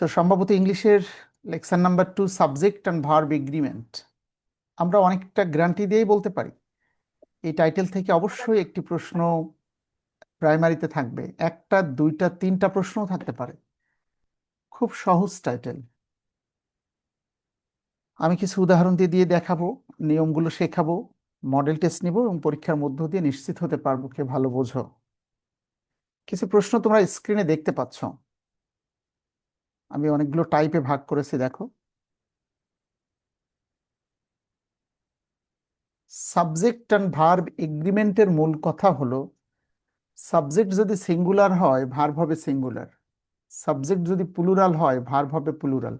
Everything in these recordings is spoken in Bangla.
তো সম্ভবত ইংলিশের lecture number two subject and verb agreement আমরা অনেকটা গ্যারান্টি দিয়েই বলতে পারি। এই টাইটেল থেকে অবশ্যই একটি প্রশ্ন প্রাইমারিতে থাকবে। একটা, দুইটা, তিনটা প্রশ্নও থাকতে পারে। খুব সহজ টাইটেল। আমি কিছু উদাহরণ দিয়ে দিয়ে দেখাবো, নিয়মগুলো শেখাবো, মডেল টেস্ট নিব এবং পরীক্ষার মধ্য দিয়ে নিশ্চিত হতে পারব। কে ভালো বোঝো। কিছু প্রশ্ন তোমরা স্ক্রিনে দেখতে পাচ্ছ। আমি অনেকগুলো টাইপে ভাগ করেছি, দেখো। সাবজেক্ট অ্যান্ড ভার্ব এগ্রিমেন্টের মূল কথা হলো সাবজেক্ট যদি সিঙ্গুলার হয় ভার্ব হবে সিঙ্গুলার সাবজেক্ট যদি প্লুরাল হয় ভার্ব হবে plural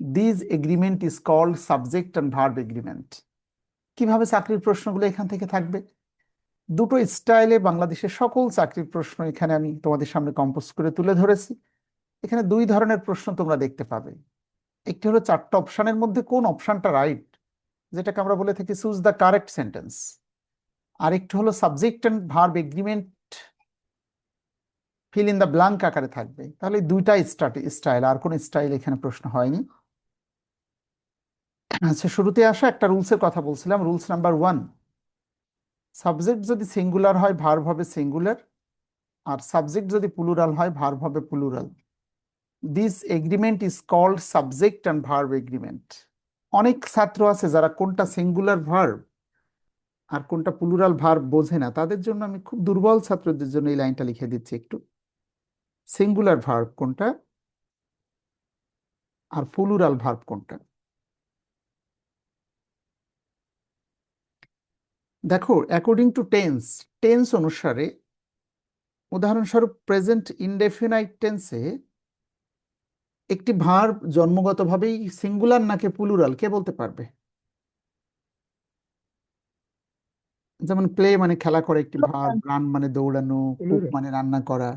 these agreement is called subject and verb agreement কীভাবে চাকরির প্রশ্নগুলো এখান থেকে থাকবে? দুটো স্টাইলে বাংলাদেশের সকল চাকরির প্রশ্ন এখানে আমি তোমাদের সামনে কম্পোজ করে তুলে ধরেছি। এখানে দুই ধরনের প্রশ্ন তোমরা দেখতে পাবে। একটি হলো চারটা অপশানের মধ্যে কোন অপশানটা রাইট যেটাকে আমরা বলে থাকি চুজ দ্য কারেক্ট সেন্টেন্স আর আরেকটি হলো subject and verb agreement fill in the blank আকারে থাকবে। তাহলে দুইটা স্টাইল আর কোন স্টাইল এখানে প্রশ্ন হয়নি। আচ্ছা শুরুতে আসা, একটা রুলসের কথা বলছিলাম রুলস নাম্বার ওয়ান সাবজেক্ট যদি সিঙ্গুলার হয় ভার্ব হবে সিঙ্গুলার আর সাবজেক্ট যদি প্লুরাল হয় ভার্ব হবে plural this agreement is called subject and verb agreement অনেক ছাত্র আছে যারা কোনটা সিঙ্গুলার ভার্ব আর কোনটা প্লুরাল ভার্ব বোঝে না। তাদের জন্য আমি খুব দুর্বল ছাত্রদের জন্য এই লাইনটা লিখে দিচ্ছি একটু। সিঙ্গুলার ভার্ব কোনটা আর প্লুরাল ভার্ব কোনটা। দেখো অ্যাকর্ডিং টু টেন্স টেন্স অনুসারে উদাহরণস্বরূপ প্রেজেন্ট ইনডেফিনাইট টেন্সে একটি ভার্ব জন্মগতভাবেই সিঙ্গুলার নাকি প্লুরাল? কে বলতে পারবে? যেমন প্লে মানে খেলা করে একটি ভার্ব রান মানে দৌড়ানো কুক মানে রান্না করা।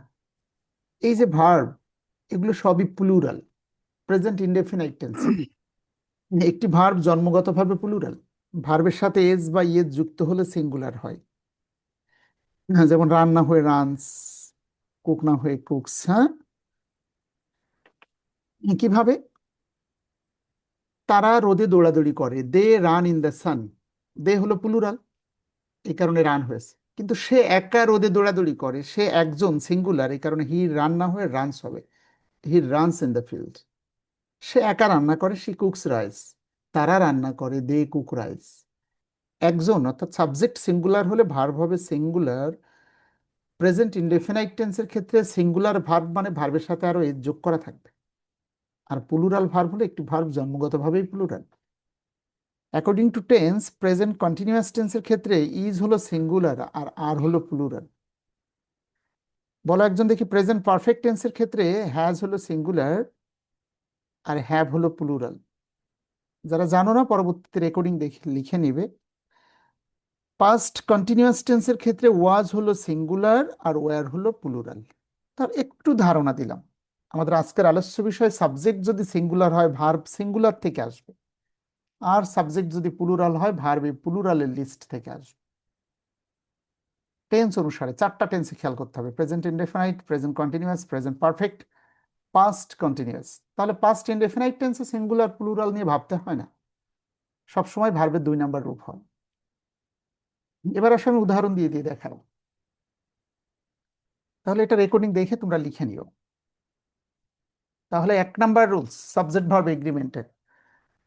এই যে ভার্ব এগুলো সবই প্লুরাল। প্রেজেন্ট ইনডেফিনাইট টেন্স একটি ভার্ব জন্মগতভাবে প্লুরাল। ভার্বের সাথে এজ বা ইয়েজ যুক্ত হলে সিঙ্গুলার হয়। হ্যাঁ যেমন রান্না হয়ে রানস কুক না হয়ে কুকস হ্যাঁ? কীভাবে? তারা রোদে দৌড়াদৌড়ি করে। They run in the sun. They হলো প্লুরাল। এই কারণে রান হয়েছে। কিন্তু সে একা রোদে দৌড়াদৌড়ি করে। সে একজন সিঙ্গুলার। এই কারণে হি রান না হয়ে রানস হবে। He runs in the field. সে একা রান্না করে। She cooks rice. তারা রান্না করে। They cook rice. একজন, অর্থাৎ সাবজেক্ট সিঙ্গুলার হলে ভার্ব হবে সিঙ্গুলার। প্রেজেন্ট ইনডেফিনাইট টেন্সের ক্ষেত্রে সিঙ্গুলার ভার্ব মানে ভার্বের সাথে আরও এজ যোগ করা থাকবে। আর প্লুরাল ভার্ব হলো একটি verb জন্মগতভাবেই plural according to tense present continuous টেন্সের ক্ষেত্রে ইজ হলো সিঙ্গুলার আর আর হলো প্লুরাল বলো একজন দেখি প্রেজেন্ট পারফেক্ট টেন্সের ক্ষেত্রে হ্যাজ হলো সিঙ্গুলার আর হ্যাভ হলো প্লুরাল যারা জানো না, পরবর্তীতে রেকর্ডিং দেখে, লিখে নিবে। পাস্ট কন্টিনিউয়াস টেন্সের ক্ষেত্রে ওয়াজ হলো সিঙ্গুলার আর ওয়ার হলো প্লুরাল তার একটু ধারণা দিলাম। আমাদের আজকের আলোচ্য বিষয় সাবজেক্ট যদি সিঙ্গুলার হয় ভার্ব সিঙ্গুলার থেকে আসবে। আর সাবজেক্ট যদি প্লুরাল হয় ভার্ব প্লুরালের লিস্ট থেকে আসবে। টেন্স অনুসারে চারটা টেন্সে খেয়াল করতে হবে। Present indefinite present continuous present perfect past continuous তাহলে পাস্ট ইনডেফিনাইট টেন্সে সিঙ্গুলার প্লুরাল নিয়ে ভাবতে হয় না। সবসময় ভার্বের দুই নাম্বার রূপ হয়। এবার আসলে আমি উদাহরণ দিয়ে দিয়ে দেখাবো। তাহলে এটা রেকর্ডিং দেখে তোমরা লিখে নিও। তাহলে এক নাম্বার রুলস সাবজেক্ট ভার্ব এগ্রিমেন্টের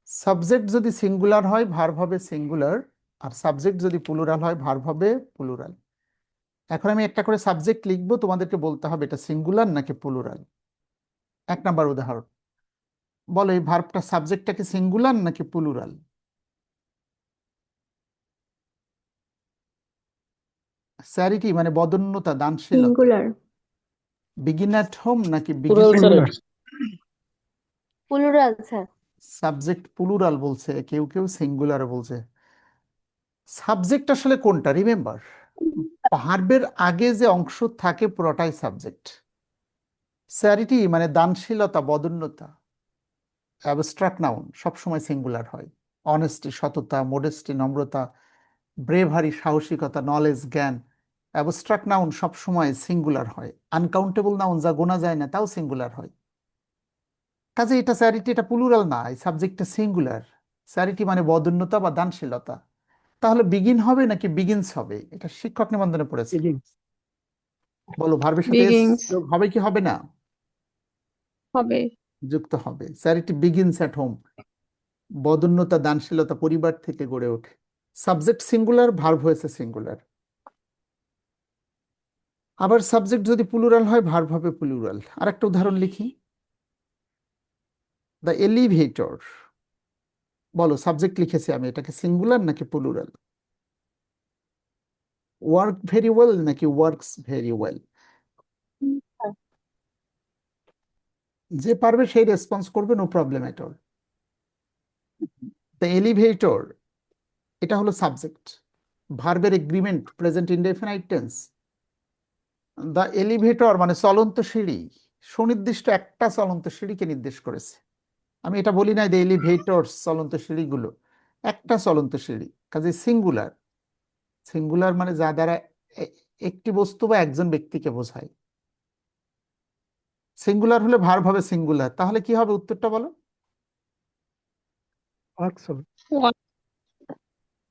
সাবজেক্ট যদি সিঙ্গুলার হয় ভার্ব হবে সিঙ্গুলার আর সাবজেক্ট যদি প্লুরাল হয় ভার্ব হবে প্লুরাল এখন আমি একটা করে সাবজেক্ট লিখব তোমাদেরকে বলতে হবে এটা সিঙ্গুলার নাকি প্লুরাল এক নাম্বার উদাহরণ। বলো এই ভার্বটা সাবজেক্টটা কি সিঙ্গুলার নাকি প্লুরাল স্যারিটি মানে বদন্যতা সিঙ্গুলার বিগিন অ্যাট হোম নাকি begin. Plural sir subject plural বলছে, কেউ কেউ সিঙ্গুলার বলছে। সাবজেক্ট আসলে কোনটা? রিমেম্বার ভার্বের আগে যে অংশ থাকে পুরোটাই সাবজেক্ট স্যারিটি মানে দানশীলতা, বদন্যতা অ্যাবস্ট্রাক্ট নাউন সবসময় সিঙ্গুলার হয়। অনেস্টি সততা মোডেস্টি নম্রতা ব্রেভারি সাহসিকতা নলেজ জ্ঞান অ্যাবস্ট্রাক্ট নাউন সবসময় সিঙ্গুলার হয়। আনকাউন্টেবল নাউন যা গোনা যায় না, তাও সিঙ্গুলার হয়। কাজে এটা চ্যারিটি এটা প্লুরাল না এই সাবজেক্টটা সিঙ্গুলার চ্যারিটি মানে বদন্যতা বা দানশীলতা। তাহলে বিগিন হবে নাকি বিগিনস হবে? এটা শিক্ষক নিবন্ধনে পড়েছে। বলো ভার্বের সাথে হবে কি হবে না? হবে। যুক্ত হবে। চ্যারিটি বিগিনস অ্যাট হোম বদন্যতা দানশীলতা পরিবার থেকে গড়ে ওঠে। সাবজেক্ট সিঙ্গুলার ভার্ব হয়েছে সিঙ্গুলার আবার সাবজেক্ট যদি প্লুরাল হয় ভার্ব হবে প্লুরাল আর একটা উদাহরণ লিখি। দ্য এলিভেটর বলো সাবজেক্ট লিখেছি আমি, এটাকে সিঙ্গুলার নাকি প্লুরাল ওয়ার্ক ভেরি ওয়েল নাকি ওয়ার্কস ভেরি ওয়েল যে পারবে সেই রেসপন্স করবে no problem at all the elevator এটা হলো সাবজেক্ট ভার্বের agreement present indefinite tense the elevator মানে চলন্ত সিঁড়ি, সুনির্দিষ্ট একটা চলন্ত সিঁড়িকে নির্দেশ করেছে। আমি এটা বলি নাই দ্য এলিভেটর চলন্ত সিঁড়িগুলো। একটা চলন্ত সিঁড়ি কাজে সিঙ্গুলার সিঙ্গুলার মানে যা দ্বারা একটি বস্তু বা একজন ব্যক্তিকে বোঝায়। সিঙ্গুলার হলে ভার্ব হবে সিঙ্গুলার তাহলে কি হবে উত্তরটা বলো?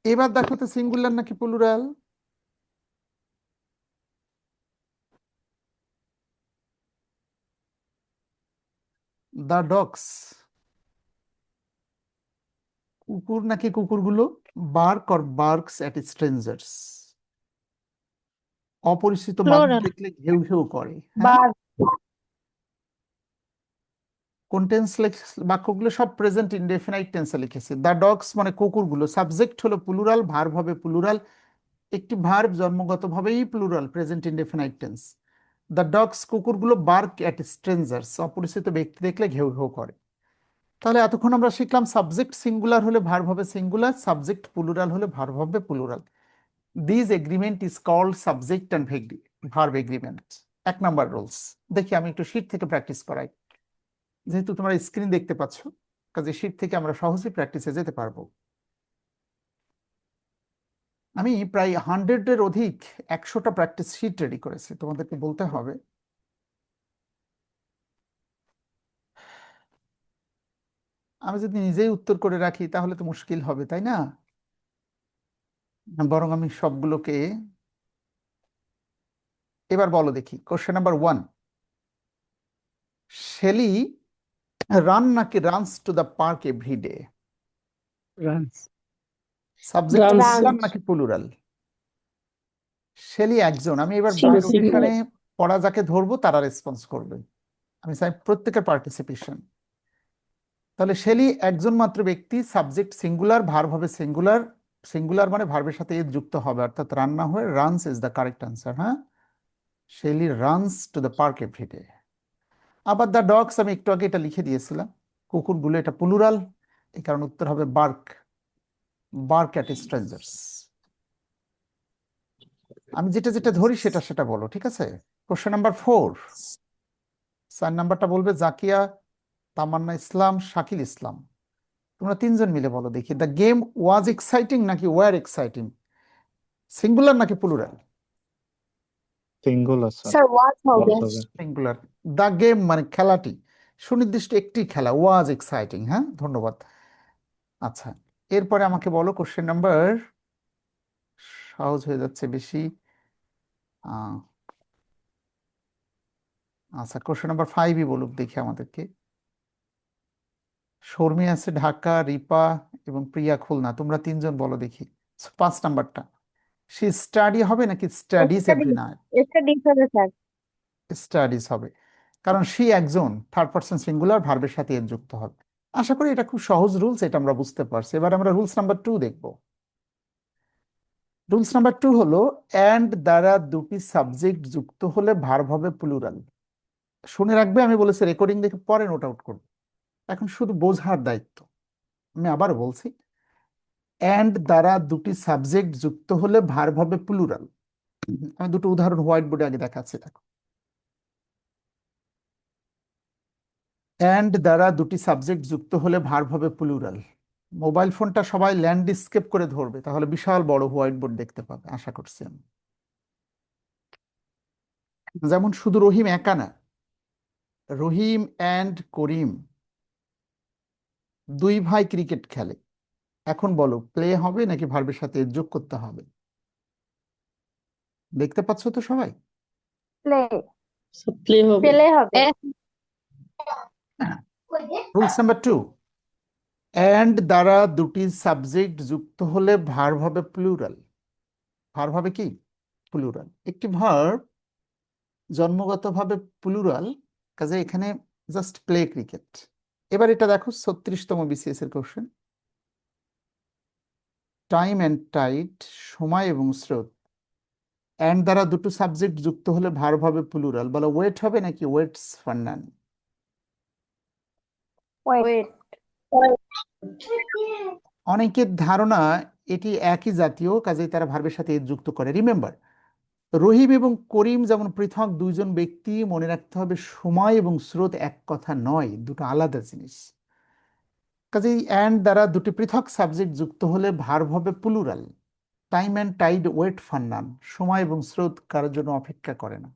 এবার দেখো তো সিঙ্গুলার নাকি প্লুরাল দ্য ডগস কুকুর নাকি কুকুরগুলো? Bark or barks at strangers. অপরিচিত মানুষ. দেখলে ঘেউ ঘেউ করে হ্যাঁ? টেন্স বাক্যগুলো সব প্রেজেন্ট ইনডেফিনাইট টেন্সে লিখেছে। দ্য ডগস মানে কুকুরগুলো। সাবজেক্ট হলো প্লুরাল ভার্ব হবে প্লুরাল। একটি verb জন্মগতভাবেই plural present indefinite tense. The dogs কুকুরগুলো বার্ক অ্যাট স্ট্রেঞ্জার্স। অপরিচিত ব্যক্তি দেখলে ঘেউ ঘেউ করে। তাহলে এতক্ষণ আমরা শিখলাম সাবজেক্ট সিঙ্গুলার হলে ভার্ব হবে সিঙ্গুলার সাবজেক্ট প্লুরাল হলে ভার্ব হবে plural this agreement is called subject and verb agreement এক নাম্বার রুলস দেখি আমি একটু শীট থেকে প্র্যাকটিস করাই। যেহেতু তোমরা স্ক্রিন দেখতে পাচ্ছ, কাজে শীট থেকে আমরা সহজেই প্র্যাকটিসে যেতে পারব। আমি প্রায় হান্ড্রেডের অধিক একশোটা প্র্যাকটিস শিট রেডি করেছি, তোমাদেরকে বলতে হবে। আমি যদি নিজেই উত্তর করে রাখি তাহলে তো মুশকিল হবে তাই না? বরং আমি সবগুলোকে এবার বলো দেখি। Question number one Shelly run নাকি runs to the park every day subject. নাকি প্লুরাল শেলি একজন। আমি এবার. বাক্যখানে পড়া যাকে ধরবো তারা রেসপন্স করবে। আমি চাই প্রত্যেকের পার্টিসিপেশন তাহলে শেলি একজন মাত্র ব্যক্তি সাবজেক্ট সিঙ্গুলার ভার্ব হবে সিঙ্গুলার সিঙ্গুলার মানে ভার্বের সাথে এর যুক্ত হবে, অর্থাৎ রান্না হয়ে runs is the correct answer হ্যাঁ? Shelly runs to the park everyday আবার দ্য ডগস আমি একটু আগে এটা লিখে দিয়েছিলাম, কুকুরগুলো এটা প্লুরাল এই কারণে উত্তর হবে বার্ক বার্ক অ্যাট স্ট্রেঞ্জার্স আমি যেটা যেটা ধরি সেটা সেটা বলো, ঠিক আছে? কোশ্চেন নাম্বার ফোর চার নাম্বারটা বলবে জাকিয়া তামান্না ইসলাম শাকিল ইসলাম। তোমরা তিনজন মিলে বলো দেখি। দ্য গেম ওয়াজ এক্সাইটিং নাকি ওয়ার এক্সাইটিং সিঙ্গুলার নাকি প্লুরাল singular স্যার ওয়াজ হবে সিঙ্গুলার দ্য গেম মানে খেলাটি সুনির্দিষ্ট একটি খেলা ওয়াজ এক্সাইটিং হ্যাঁ? ধন্যবাদ। আচ্ছা এরপরে আমাকে বলো কোশ্চেন নাম্বার সহজ হয়ে যাচ্ছে বেশি। আহ, আচ্ছা কোশ্চেন নাম্বার ফাইভই বলুক দেখি আমাদেরকে। শর্মি আছে ঢাকা রিপা এবং প্রিয়া খুলনা। তোমরা তিনজন বলো দেখি। পাঁচ নাম্বারটা। সে স্টাডি হবে নাকি স্টাডিজ এভরি নাইট স্টাডিজ হবে স্যার। স্টাডিজ হবে। কারণ সে একজন থার্ড পার্সন সিঙ্গুলার ভার্বের সাথে এর যুক্ত হবে। আশা করি এটা খুব সহজ রুলস এটা আমরা বুঝতে পারছি। এবার আমরা রুলস নাম্বার টু দেখব। রুলস নাম্বার টু হলো অ্যান্ড দ্বারা দুটি সাবজেক্ট যুক্ত হলে ভার্ব হবে প্লুরাল শুনে রাখবে আমি বলেছি রেকর্ডিং দেখে পরে নোট আউট করবে। এখন শুধু বোঝার দায়িত্ব। আমি আবার বলছি অ্যান্ড দ্বারা দুটি সাবজেক্ট যুক্ত হলে ভার্ব হবে প্লুরাল আমি দুটো উদাহরণ হোয়াইট বোর্ডে আগে দেখাচ্ছি, দেখো। অ্যান্ড দ্বারা দুটি সাবজেক্ট যুক্ত হলে ভার্ব হবে প্লুরাল মোবাইল ফোনটা সবাই ল্যান্ডস্কেপ করে ধরবে, তাহলে বিশাল বড় হোয়াইট বোর্ড দেখতে পাবে, আশা করছি আমি। যেমন শুধু রহিম একা না, রহিম অ্যান্ড করিম দুই ভাই ক্রিকেট খেলে। এখন বলো প্লে হবে নাকি ভার্বের সাথে যোগ করতে হবে? দেখতে পাচ্ছ তো সবাই? প্লে প্লে হবে। পেলে হবে। রুলস নাম্বার টু অ্যান্ড দ্বারা দুটি সাবজেক্ট যুক্ত হলে ভার্ব হবে প্লুরাল ভার্ব হবে কি? প্লুরাল একটি ভার্ব জন্মগতভাবে প্লুরাল কাজে এখানে জাস্ট প্লে ক্রিকেট এবার এটা দেখো ছত্রিশতম বিসিএস এর কোশ্চেন টাইম অ্যান্ড টাইট সময় এবং স্রোত। অ্যান্ড দ্বারা দুটো সাবজেক্ট যুক্ত হলে ভার্ব হবে প্লুরাল বলো ওয়েট হবে নাকি ওয়েটস ফান্নান অনেকের ধারণা এটি একই জাতীয় কাজেই তারা ভার্বের সাথে যুক্ত করে। রিমেম্বার রহিম এবং করিম যেমন পৃথক দুইজন ব্যক্তি, মনে রাখতে হবে সময় এবং স্রোত এক কথা নয়, দুটো আলাদা জিনিস। কাজেই অ্যান্ড দ্বারা দুটি পৃথক সাবজেক্ট যুক্ত হলে ভার্ব হবে plural time and tide wait for none সময় এবং স্রোত কারোর জন্য অপেক্ষা করে না।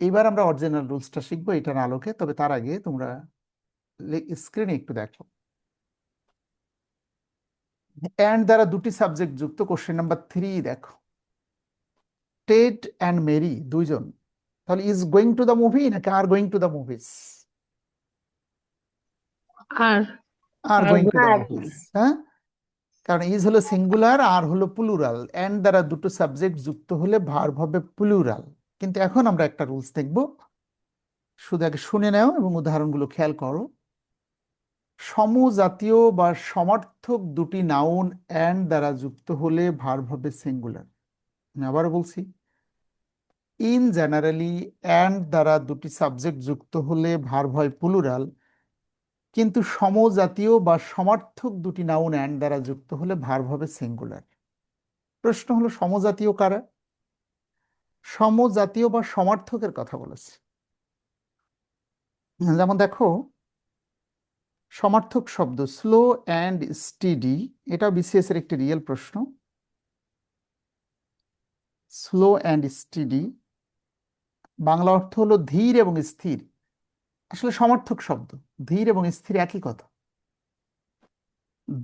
এইবার আমরা অরিজিনাল রুলসটা শিখব, এটার আলোকে, তবে তার আগে তোমরা স্ক্রিনে একটু দেখো। অ্যান্ড দ্বারা দুটি সাবজেক্ট যুক্ত কোশ্চেন নাম্বার থ্রি দেখো। টেড অ্যান্ড মেরি দুইজন তাহলে is going to the movie নাকি are going to the movies are are going to the movies হ্যাঁ? কারণ ইজ হলো সিঙ্গুলার আর হলো প্লুরাল অ্যান্ড দ্বারা দুটো সাবজেক্ট যুক্ত হলে ভার্ব হবে প্লুরাল কিন্তু এখন আমরা একটা রুলস দেখব। শুধু আগে শুনে নাও এবং উদাহরণগুলো খেয়াল করো। সমজাতীয় বা সমার্থক দুটি নাউন অ্যান্ড দ্বারা যুক্ত হলে ভার্ব হবে সিঙ্গুলার আবার বলছি ইন জেনারেলি অ্যান্ড দ্বারা দুটি সাবজেক্ট যুক্ত হলে ভার্ব হয় প্লুরাল, কিন্তু সমজাতীয় বা সমার্থক দুটি নাউন অ্যান্ড দ্বারা যুক্ত হলে ভার্ব হবে সিঙ্গুলার। প্রশ্ন হলো, সমজাতীয় কারা? সমজাতীয় বা সমার্থকের কথা বলেছে। যেমন দেখো, সমার্থক শব্দ স্লো অ্যান্ড স্টিডি এটাও বিসিএস এর একটি রিয়েল প্রশ্ন। স্লো অ্যান্ড স্টিডি বাংলা অর্থ হলো ধীর এবং স্থির। আসলে সমার্থক শব্দ। ধীর এবং স্থির একই কথা।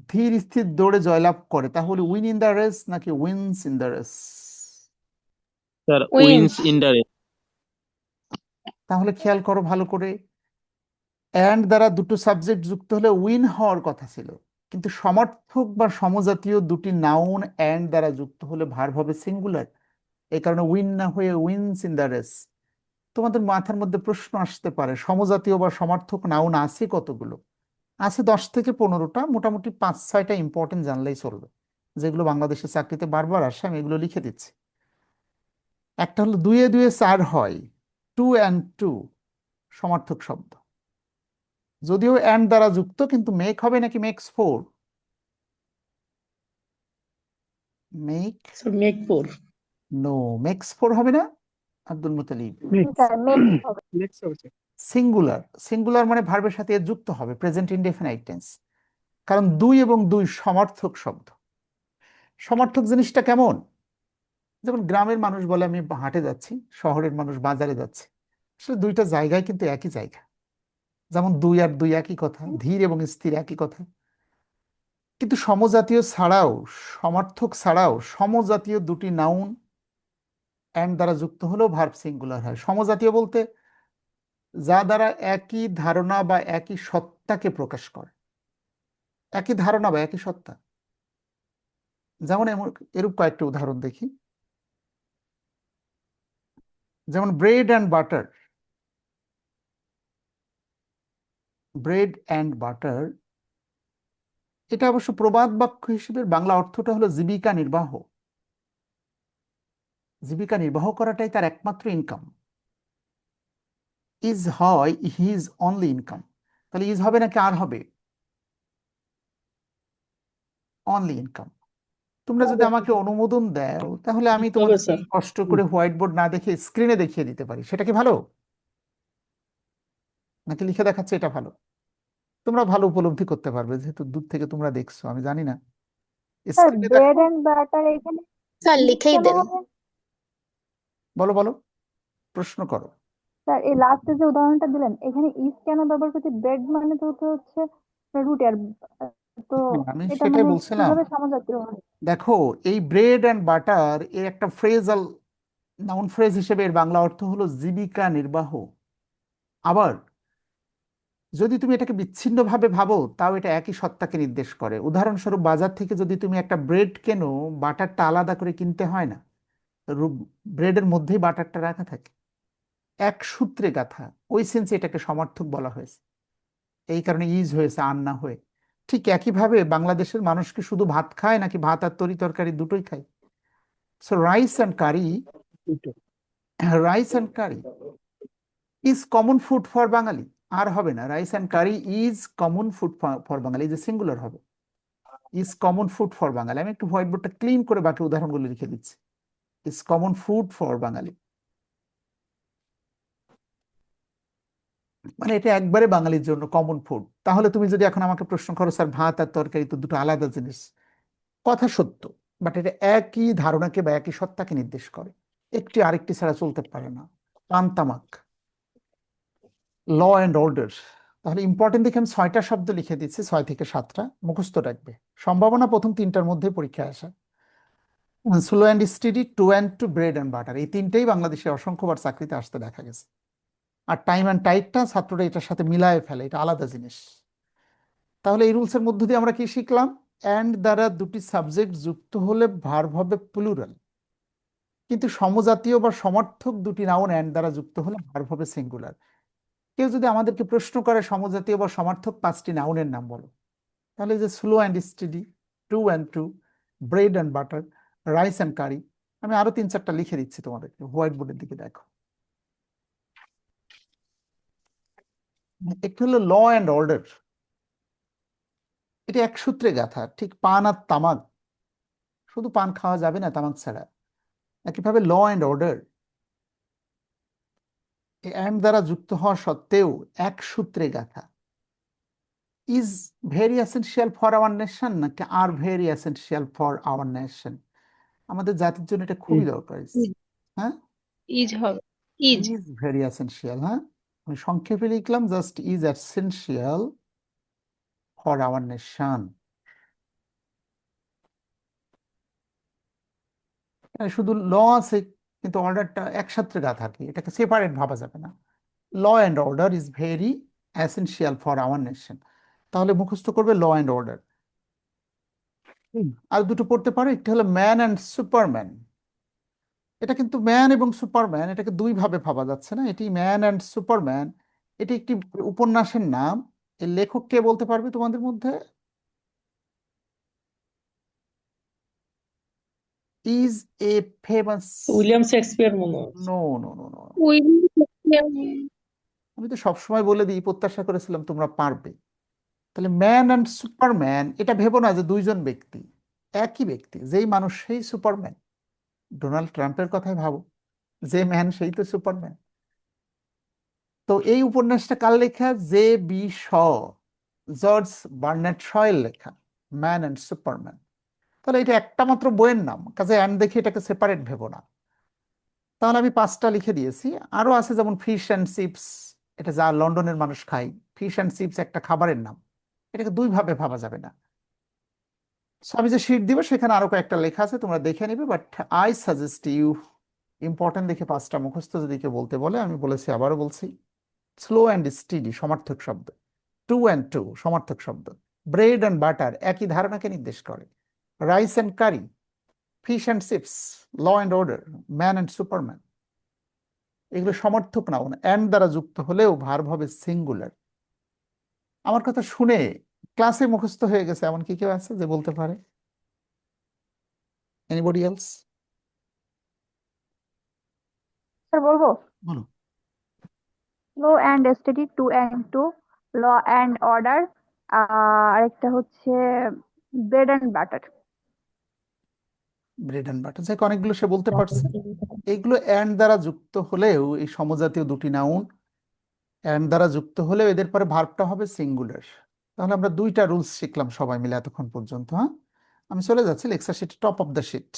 ধীর স্থির দৌড়ে জয়লাভ করে। তাহলে উইন ইন দ্য রেস নাকি wins in the race? Sir wins. In the race. তাহলে খেয়াল করো ভালো করে। অ্যান্ড দ্বারা দুটো সাবজেক্ট যুক্ত হলে উইন হওয়ার কথা ছিল। কিন্তু সমার্থক বা সমজাতীয় দুটি নাউন অ্যান্ড দ্বারা যুক্ত হলে ভার্ব হবে সিঙ্গুলার। এই কারণে উইন না হয়ে উইনস ইন দ্য রেস। তোমাদের মাথার মধ্যে প্রশ্ন আসতে পারে সমজাতীয় বা সমার্থক নাউন আছে কতগুলো? আছে দশ থেকে পনেরোটা মোটামুটি পাঁচ ছয়টা ইম্পর্টেন্ট জানলেই চলবে। যেগুলো বাংলাদেশের চাকরিতে বারবার আসে আমি এগুলো লিখে দিচ্ছি। একটা হলো দুয়ে দুয়ে চার হয় টু অ্যান্ড টু সমার্থক শব্দ। যদিও অ্যান্ড দ্বারা যুক্ত কিন্তু মেক হবে নাকি makes four make make four no makes four হবে না। আব্দুল মুতালিব। সিঙ্গুলার সিঙ্গুলার মানে ভার্বের সাথে যুক্ত হবে প্রেজেন্ট ইনডেফিনাইট টেন্স কারণ দুই এবং দুই সমার্থক শব্দ। সমার্থক জিনিসটা কেমন? যেমন গ্রামের মানুষ বলে আমি হাটে যাচ্ছি শহরের মানুষ বাজারে যাচ্ছে। আসলে দুইটা জায়গায় কিন্তু একই জায়গা। যেমন দুই আর দুই একই কথা ধীর এবং স্থির একই কথা। কিন্তু সমজাতীয় ছাড়াও সমার্থক ছাড়াও সমজাতীয় দুটি নাউন অ্যান্ড দ্বারা যুক্ত হলেও ভার্ব সিঙ্গুলার হয়। সমজাতীয় বলতে যা দ্বারা একই ধারণা বা একই সত্তাকে প্রকাশ করে। একই ধারণা বা একই সত্তা। যেমন এমন, এরূপ কয়েকটি উদাহরণ দেখি। যেমন bread and butter bread and butter এটা অবশ্য প্রবাদ বাক্য হিসেবে বাংলা অর্থটা হলো জীবিকা নির্বাহ। জীবিকা নির্বাহ করাটাই তার একমাত্র ইনকাম ইজ হয় হিজ অনলি ইনকাম তাহলে ইজ হবে নাকি আর হবে? অনলি ইনকাম তোমরা যদি আমাকে অনুমোদন দাও তাহলে আমি তোমাদের কষ্ট করে হোয়াইট বোর্ড না দেখে স্ক্রিনে দেখিয়ে দিতে পারি। সেটা কি ভালো? নাকি লিখে দেখাচ্ছে এটা ভালো? তোমরা ভালো উপলব্ধি করতে পারবে যেহেতু দূর থেকে তোমরা দেখছ আমি জানি না। স্ক্রিনে দেখো। স্যার লিখেই দেন? বলো বলো। প্রশ্ন করো। স্যার এই লাস্টে যে উদাহরণটা দিলেন এখানে ইজ কেন ব্যবহার করছি? ব্রেড মানে তো হচ্ছে রুটি আর তো হ্যাঁ, আমি এটা সেটাই মানে বলছিলাম। কীভাবে সমজাতীয় হয় দেখো এই ব্রেড অ্যান্ড বাটার এর একটা ফ্রেজাল নাউন ফ্রেজ হিসেবে এর বাংলা অর্থ হলো জীবিকা নির্বাহ। আবার যদি তুমি এটাকে বিচ্ছিন্নভাবে ভাবো তাও এটা একই সত্তাকে নির্দেশ করে। উদাহরণস্বরূপ বাজার থেকে যদি তুমি একটা ব্রেড কেনো বাটারটা আলাদা করে কিনতে হয় না। ব্রেডের মধ্যেই বাটারটা রাখা থাকে। এক সূত্রে গাঁথা। ওই সেন্সে এটাকে সমর্থক বলা হয়েছে। এই কারণে ইজ হয়েছে আর না হয়ে। ঠিক একইভাবে বাংলাদেশের মানুষ কি শুধু ভাত খায় নাকি ভাত আর তরি তরকারি দুটোই খায়? So rice and curry rice and curry is common food for Bangali are হবে না। Rice and curry is common food for Bangali যে সিঙ্গুলার হবে। Is common food for Bangali আমি একটু হোয়াইট বোর্ডটা ক্লিন করে বাকি উদাহরণগুলো লিখে দিচ্ছি। Is common food for Bangali মানে এটা একবারে বাঙালির জন্য কমন ফুড তাহলে তুমি যদি এখন আমাকে প্রশ্ন করো, স্যার, ভাত আর তরকারি তো দুটো আলাদা জিনিস। কথা সত্য বাট এটা একই ধারণাকে বা একই সত্তাকে নির্দেশ করে। একটি আরেকটি ছাড়া চলতে পারে না। পান তামাক ল অ্যান্ড অর্ডার তাহলে ইম্পর্টেন্ট দেখে আমি ছয়টা শব্দ লিখে দিচ্ছি, ছয় থেকে সাতটা। মুখস্থ রাখবে। সম্ভাবনা প্রথম তিনটার মধ্যে পরীক্ষায় আসা। Slow and steady two and two bread and butter এই তিনটেই বাংলাদেশে অসংখ্যবার চাকরিতে আসতে দেখা গেছে। আর টাইম অ্যান্ড টাইটটা ছাত্ররা এটার সাথে মিলায়ে ফেলে, এটা আলাদা জিনিস। তাহলে এই রুলসের মধ্য দিয়ে আমরা কি শিখলাম? অ্যান্ড দ্বারা দুটি সাবজেক্ট যুক্ত হলে ভার্ব হবে প্লুরাল কিন্তু সমজাতীয় বা সমর্থক দুটি নাউন অ্যান্ড দ্বারা যুক্ত হলে ভার্ব হবে সিঙ্গুলার কেউ যদি আমাদেরকে প্রশ্ন করে সমজাতীয় বা সমার্থক পাঁচটি নাউনের নাম বলো। তাহলে যে slow and steady two and two bread and butter rice and curry আমি আরও তিন চারটা লিখে দিচ্ছি তোমাদেরকে। হোয়াইট বোর্ডের দিকে দেখো। একটি হলো ল অ্যান্ড অর্ডার এটা এক সূত্রে গাঁথা। ঠিক পান আর তামাক। শুধু পান খাওয়া যাবে না, তামাক ছাড়া। একইভাবে ল অ্যান্ড অর্ডার অ্যান্ড দ্বারা যুক্ত হওয়া সত্ত্বেও এক সূত্রে গাঁথা। Is very essential for our nation নাকি are very essential for our nation আমাদের জাতির জন্য এটা খুবই দরকার হ্যাঁ? ইজ হবে ইজ। ইজ ভেরি এসেনশিয়াল হ্যাঁ? আমি সংক্ষেপে লিখলাম just is essential for our nation শুধু ল আছে কিন্তু অর্ডারটা একসাথে গাঁথা আর কি এটাকে সেপারেট ভাবা যাবে না। Law and order is very essential for our nation তাহলে মুখস্থ করবে ল অ্যান্ড অর্ডার আর দুটো পড়তে পারো একটি হলো ম্যান অ্যান্ড সুপারম্যান। এটা কিন্তু ম্যান এবং সুপারম্যান এটাকে দুই ভাবে ভাবা যাচ্ছে না। এটি ম্যান অ্যান্ড সুপারম্যান এটি একটি উপন্যাসের নাম। এর লেখক কে বলতে পারবে তোমাদের মধ্যে? Is a famous William Shakespeare মনে হয়। No no no no William আমি তো সবসময় বলে দিই প্রত্যাশা করেছিলাম তোমরা পারবে। তাহলে ম্যান অ্যান্ড সুপারম্যান, এটা ভেবো না যে দুইজন ব্যক্তি, একই ব্যক্তি, যেই মানুষ সেই সুপারম্যান। ডোনাল্ড ট্রাম্পের কথাই ভাবো, যে ম্যান সেই তো সুপারম্যান। তো এই উপন্যাসটা কার লেখা? G B Shaw, George Bernard শয়ের লেখা, ম্যান অ্যান্ড সুপারম্যান। তাহলে এটা একটা মাত্র বইয়ের নাম, কাজে অ্যান্ড দেখে এটাকে সেপারেট ভেবো না। তাহলে আমি পাঁচটা লিখে দিয়েছি, আরও আছে যেমন ফিশ অ্যান্ড চিপস এটা যা লন্ডনের মানুষ খায় ফিশ অ্যান্ড চিপস একটা খাবারের নাম। এটাকে দুই ভাবে যাবে না। So, আমি যে শিট দিব সেখানে আরও কয়েকটা লেখা আছে তোমরা দেখে নিবে but I suggest you important দেখে পাঁচটা মুখস্থ যদি কেউ বলতে বলে আমি বলেছি আবারও বলছি। স্লো অ্যান্ড স্টিডি সমার্থক শব্দ। টু অ্যান্ড টু সমার্থক শব্দ। ব্রেড অ্যান্ড বাটার একই ধারণাকে নির্দেশ করে। Rice and curry fish and chips law and order man and superman এগুলো সমর্থক নাউন অ্যান্ড দ্বারা যুক্ত হলেও ভার্ব হবে সিঙ্গুলার আমার কথা শুনে ক্লাসে মুখস্থ হয়ে গেছে এমন কি কেউ আছে যে বলতে পারে? এনিবডি এলস স্যার বলব? বলো। Slow and steady two and two law and order আরেকটা হচ্ছে bread and butter bread and butter যাক অনেকগুলো সে বলতে পারছে। এইগুলো অ্যান্ড দ্বারা যুক্ত হলেও এই সমজাতীয় দুটি নাউন অ্যান্ড দ্বারা যুক্ত হলেও এদের পরে ভার্বটা হবে সিঙ্গুলার তাহলে আমরা দুইটা রুলস শিখলাম সবাই মিলে এতক্ষণ পর্যন্ত হ্যাঁ? আমি চলে যাচ্ছি lecture sheet top of the sheet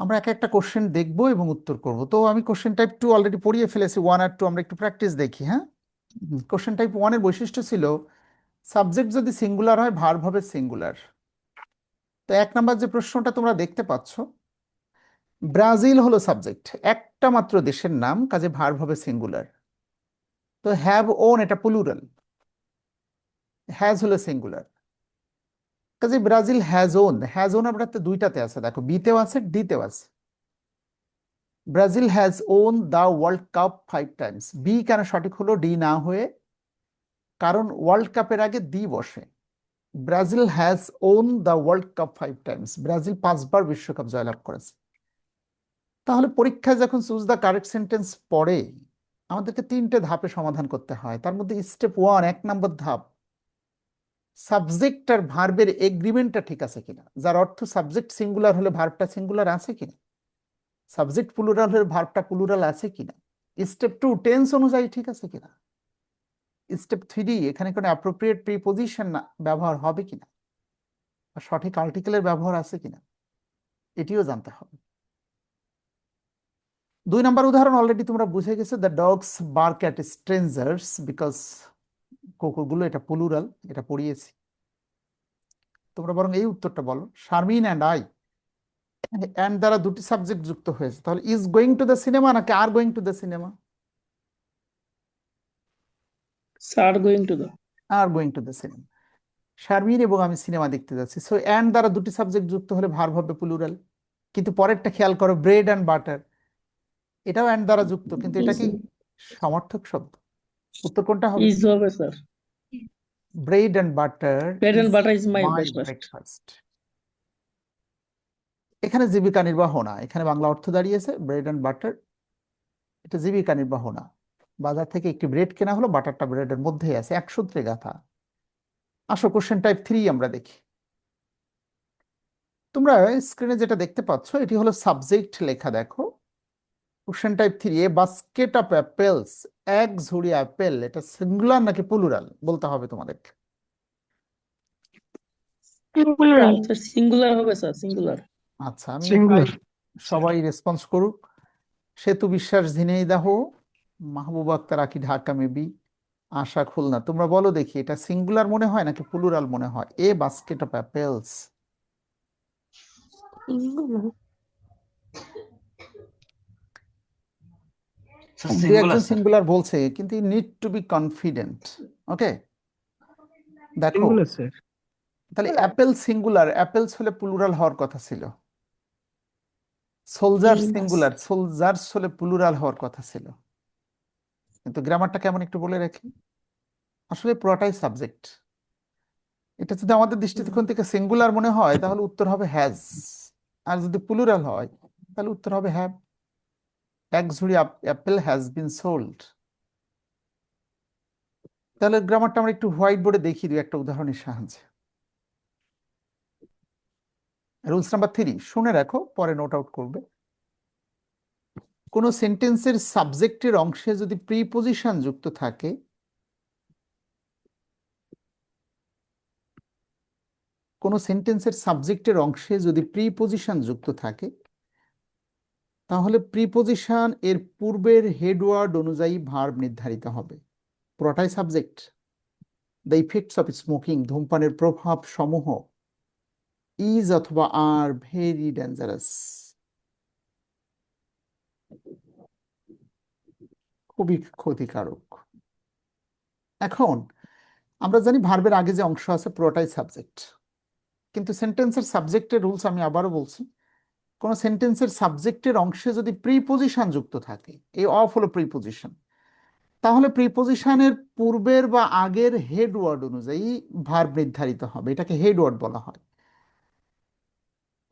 আমরা এক একটা কোশ্চেন দেখব এবং উত্তর করব। তো আমি কোশ্চেন টাইপ টু অলরেডি পড়িয়ে ফেলেছি ওয়ান আর টু আমরা একটু প্র্যাকটিস দেখি হ্যাঁ? কোশ্চেন টাইপ ওয়ানের বৈশিষ্ট্য ছিল সাবজেক্ট যদি সিঙ্গুলার হয় ভার্ব হবে সিঙ্গুলার তো এক নাম্বার যে প্রশ্নটা তোমরা দেখতে পাচ্ছ, ব্রাজিল হলো সাবজেক্ট একটা মাত্র দেশের নাম, কাজে ভার্ব হবে সিঙ্গুলার তো হ্যাভ ওন এটা প্লুরাল হ্যাজ হলো সিঙ্গুলার কাজে Brazil has won has won আমরা তো দুইটাতে আছে, দেখো বিতেও আছে ডিতেও আছে। Brazil has won the world cup five times B কেন সঠিক হলো? ডি না হয়ে। কারণ ওয়ার্ল্ড কাপের আগে দি বসে। Brazil has won the world cup five times Brazil পাঁচবার বিশ্বকাপ জয়লাভ করেছে। তাহলে পরীক্ষায় যখন চুজ দ্য কারেক্ট সেন্টেন্স পড়ে আমাদেরকে তিনটে ধাপে সমাধান করতে হয়। তার মধ্যে স্টেপ ওয়ান এক নম্বর ধাপ সাবজেক্ট আর ভার্বের এগ্রিমেন্টটা ঠিক আছে কিনা? যার অর্থ সাবজেক্ট সিঙ্গুলার হলে ভার্বটা সিঙ্গুলার আছে কিনা? সাবজেক্ট প্লুরাল হলে ভার্বটা প্লুরাল আছে কিনা? স্টেপ টু টেন্স অনুযায়ী ঠিক আছে কিনা? স্টেপ থ্রি এখানে কোনো অ্যাপ্রোপ্রিয়েট প্রিপোজিশন ব্যবহার হবে কিনা? সঠিক আর্টিকেলের ব্যবহার আছে কিনা? এটিও জানতে হবে। দুই নম্বর উদাহরণ অলরেডি তোমরা বুঝে গেছো the dogs bark at strangers because কুকুরগুলো এটা প্লুরাল এটা পড়িয়েছি। তোমরা বরং এই উত্তরটা বলো শারমিন অ্যান্ড আই অ্যান্ড দ্বারা দুটি সাবজেক্ট যুক্ত হয়েছে তাহলে is going to the cinema নাকি are going to the cinema sir going to the are going to the cinema Sharmin এবং আমি সিনেমা দেখতে যাচ্ছি সো অ্যান্ড দ্বারা দুটি সাবজেক্ট যুক্ত হলে ভার্ব হবে প্লুরাল কিন্তু পরেরটা খেয়াল করো ব্রেড অ্যান্ড বাটার এটাও অ্যান্ড দ্বারা যুক্ত কিন্তু এটা কি সমর্থক শব্দ? উত্তর কোনটা হবে? ইজ হবে sir bread and butter bread and butter is my breakfast breakfast এখানে জীবিকা নির্বাহ না। এখানে বাংলা অর্থ দাঁড়িয়েছে ব্রেড অ্যান্ড বাটার এটা জীবিকা নির্বাহ না। বাজার থেকে একটি ব্রেড কেনা হলো বাটারটা ব্রেডের মধ্যেই আছে। এক সূত্রে গাঁথা। আসো কোশ্চেন টাইপ থ্রি আমরা দেখি। তোমরা স্ক্রিনে যেটা দেখতে পাচ্ছ এটি হলো সাবজেক্ট লেখা দেখো। Question type three a basket of apples এক ঝুড়ি অ্যাপেল এটা সিঙ্গুলার নাকি প্লুরাল বলতে হবে তোমাদেরকে সিঙ্গুলার সিঙ্গুলার হবে স্যার সিঙ্গুলার আচ্ছা আমি. সবাই রেসপন্স করুক। সেতু বিশ্বাস ঝিনাইদহ মাহবুব আক্তার আকি ঢাকা মেবি আশা খুলনা। তোমরা বলো দেখি এটা সিঙ্গুলার মনে হয় নাকি প্লুরাল মনে হয়? এ বাস্কেট অফ অ্যাপেলস দু একজন সিঙ্গুলার বলছে কিন্তু need to be confident okay দেখো তাহলে অ্যাপেল সিঙ্গুলার অ্যাপেলস হলে প্লুরাল হওয়ার কথা ছিল। সোলজার সিঙ্গুলার সোলজার্স হলে প্লুরাল হওয়ার কথা ছিল। কিন্তু গ্রামারটা কেমন একটু বলে রাখি। আসলে পুরোটাই সাবজেক্ট এটা যদি আমাদের দৃষ্টিকোণ থেকে সিঙ্গুলার মনে হয় তাহলে উত্তর হবে হ্যাজ আর যদি প্লুরাল হয় তাহলে উত্তর হবে হ্যাভ এক ঝুড়ি অ্যাপেল হ্যাজ বিন সোল্ড তাহলে গ্রামারটা আমরা একটু হোয়াইট বোর্ডে দেখি, দিই একটা উদাহরণের সাহায্যে। রুলস নাম্বার থ্রি শুনে রাখো, পরে নোট আউট করবে। কোনো সেন্টেন্সের সাবজেক্টের অংশে যদি প্রিপোজিশন যুক্ত থাকে, কোনো সেন্টেন্সের সাবজেক্টের অংশে যদি প্রিপোজিশন যুক্ত থাকে তাহলে প্রিপোজিশন এর পূর্বের হেডওয়ার্ড অনুযায়ী ভার্ব নির্ধারিত হবে। পুরোটাই subject the effects of smoking ধূমপানের প্রভাব সমূহ ইজ অথবা আর ভেরি ডেঞ্জারাস খুবই ক্ষতিকারক। এখন আমরা জানি ভার্বের আগে যে অংশ আছে, পুরোটাই সাবজেক্ট কিন্তু সেন্টেন্সের সাবজেক্টের রুলস আমি আবারও বলছি। কোন সেন্টেন্সের সাবজেক্টের অংশে যদি প্রিপোজিশন যুক্ত থাকে এই অফ হলো প্রিপোজিশন তাহলে প্রিপোজিশনের পূর্বের বা আগের হেড ওয়ার্ড অনুযায়ী ভার্ব নির্ধারিত হবে এটাকে হেড ওয়ার্ড বলা হয়।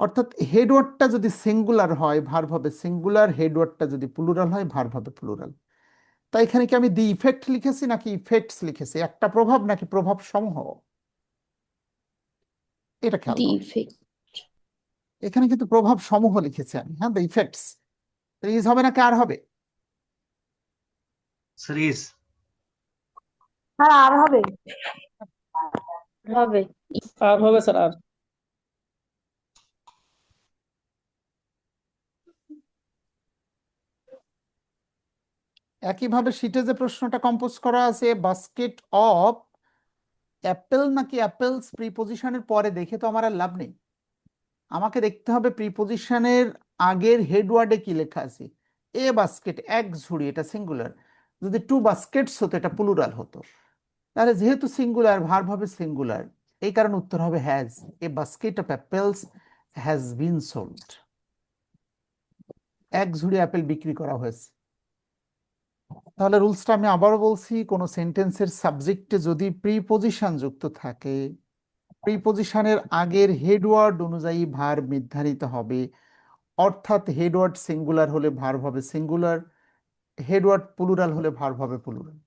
অর্থাৎ হেড ওয়ার্ডটা যদি সিঙ্গুলার হয় ভার্ব হবে সিঙ্গুলার হেড ওয়ার্ডটা যদি প্লুরাল হয় ভার্ব হবে প্লুরাল তাই এখানে কি আমি দি ইফেক্ট লিখেছি নাকি ইফেক্টস লিখেছি? একটা প্রভাব নাকি প্রভাব সমূহ এটা খেয়াল এখানে কিন্তু প্রভাব সমূহ লিখেছি আমি হ্যাঁ দ্য ইফেক্টস ইজ হবে নাকি আর হবে? সিরিজ আর আর হবে। হবে। আর হবে স্যার আর। একইভাবে শীটে যে প্রশ্নটা কম্পোজ করা আছে বাস্কেট অফ অ্যাপেল নাকি অ্যাপেলস প্রিপজিশনের পরে দেখে তো আমার আর লাভ নেই। আমাকে দেখতে হবে প্রিপজিশনের আগের হেডওয়ার্ডে কি লেখা আছে। এ বাস্কেট এক ঝুড়ি, এটা সিঙ্গুলার যদি টু বাস্কেটস হতো, এটা প্লুরাল হতো। তাহলে যেহেতু সিঙ্গুলার ভার্ব হবে সিঙ্গুলার এই কারণে উত্তর হবে has a basket of apples has been sold এক ঝুড়ি অ্যাপেল বিক্রি করা হয়েছে। তাহলে রুলসটা আমি আবারও বলছি, কোনো সেন্টেন্সের সাবজেক্টে যদি প্রিপজিশন যুক্ত থাকে প্রিপজিশনের আগের হেডওয়ার্ড অনুযায়ী ভার্ব নির্ধারিত হবে। অর্থাৎ হেডওয়ার্ড সিঙ্গুলার হলে ভার্ব হবে সিঙ্গুলার হেডওয়ার্ড প্লুরাল হলে ভার্ব হবে প্লুরাল।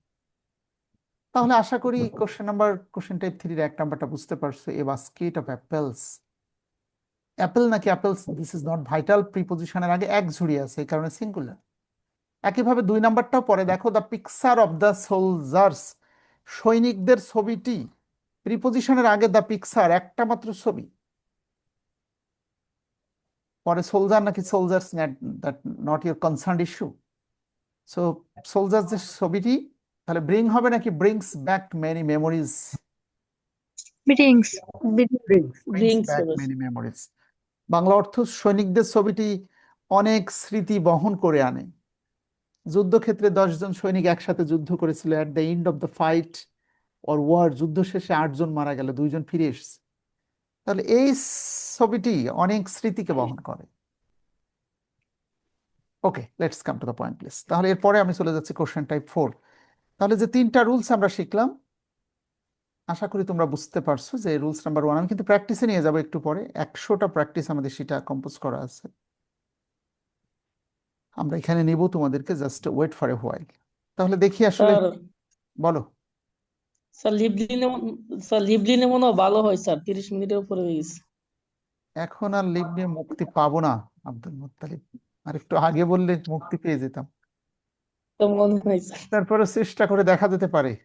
তাহলে আশা করি কোশ্চেন নাম্বার কোশ্চেন টাইপ থ্রির এক নাম্বারটা বুঝতে পারছ। A basket of apples apple নাকি apples this is not vital প্রিপজিশনের আগে এক ঝুড়ি আছে এই কারণে সিঙ্গুলার একইভাবে দুই নাম্বারটাও পরে দেখো the picture of the soldiers সৈনিকদের ছবিটি প্রিপজিশনের আগে দ্য পিকচার একটা মাত্র ছবি। পরে সোলজার নাকি soldiers that not your concern issue so soldiers যে ছবিটি তাহলে ব্রিং হবে নাকি brings back many memories Bangla অর্থ সৈনিকদের ছবিটি অনেক স্মৃতি বহন করে আনে। যুদ্ধক্ষেত্রে দশজন সৈনিক একসাথে যুদ্ধ করেছিল। At the end of the fight or war যুদ্ধ শেষে আটজন মারা গেল দুইজন ফিরে এসেছে। তাহলে এই ছবিটি অনেক স্মৃতিকে বহন করে। Okay let's come to the point please তাহলে এরপরে আমি চলে যাচ্ছি কোশ্চেন টাইপ ফোর তাহলে যে তিনটা রুলস আমরা শিখলাম আশা করি তোমরা বুঝতে পারছ যে রুলস নাম্বার ওয়ান আমি কিন্তু প্র্যাকটিসে নিয়ে যাব একটু পরে। একশোটা প্র্যাকটিস আমাদের সেটা কম্পোজ করা আছে। আমরা এখানে নেব তোমাদেরকে just wait for a while তাহলে দেখি আসলে বলো। স্যার লিভলিনে মন- স্যার লিভলিনে মনে হয় ভালো হয় স্যার তিরিশ মিনিটের উপরে হয়ে গেছে। এখন আর লিভ নিয়ে মুক্তি পাবো না আব্দুল মুত্তালিব। আর একটু আগে বললে মুক্তি পেয়ে যেতাম। তো মনে হয় স্যার। তারপরে চেষ্টা করে দেখা যেতে পারে।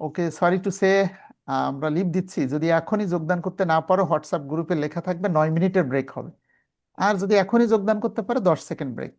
ওকে সরি টু সে আমরা লিভ দিচ্ছি। যদি এখনই যোগদান করতে না পারো হোয়াটসঅ্যাপ গ্রুপে লেখা থাকবে নয় মিনিটের ব্রেক হবে। আর যদি এখনই যোগদান করতে পারো দশ সেকেন্ড ব্রেক।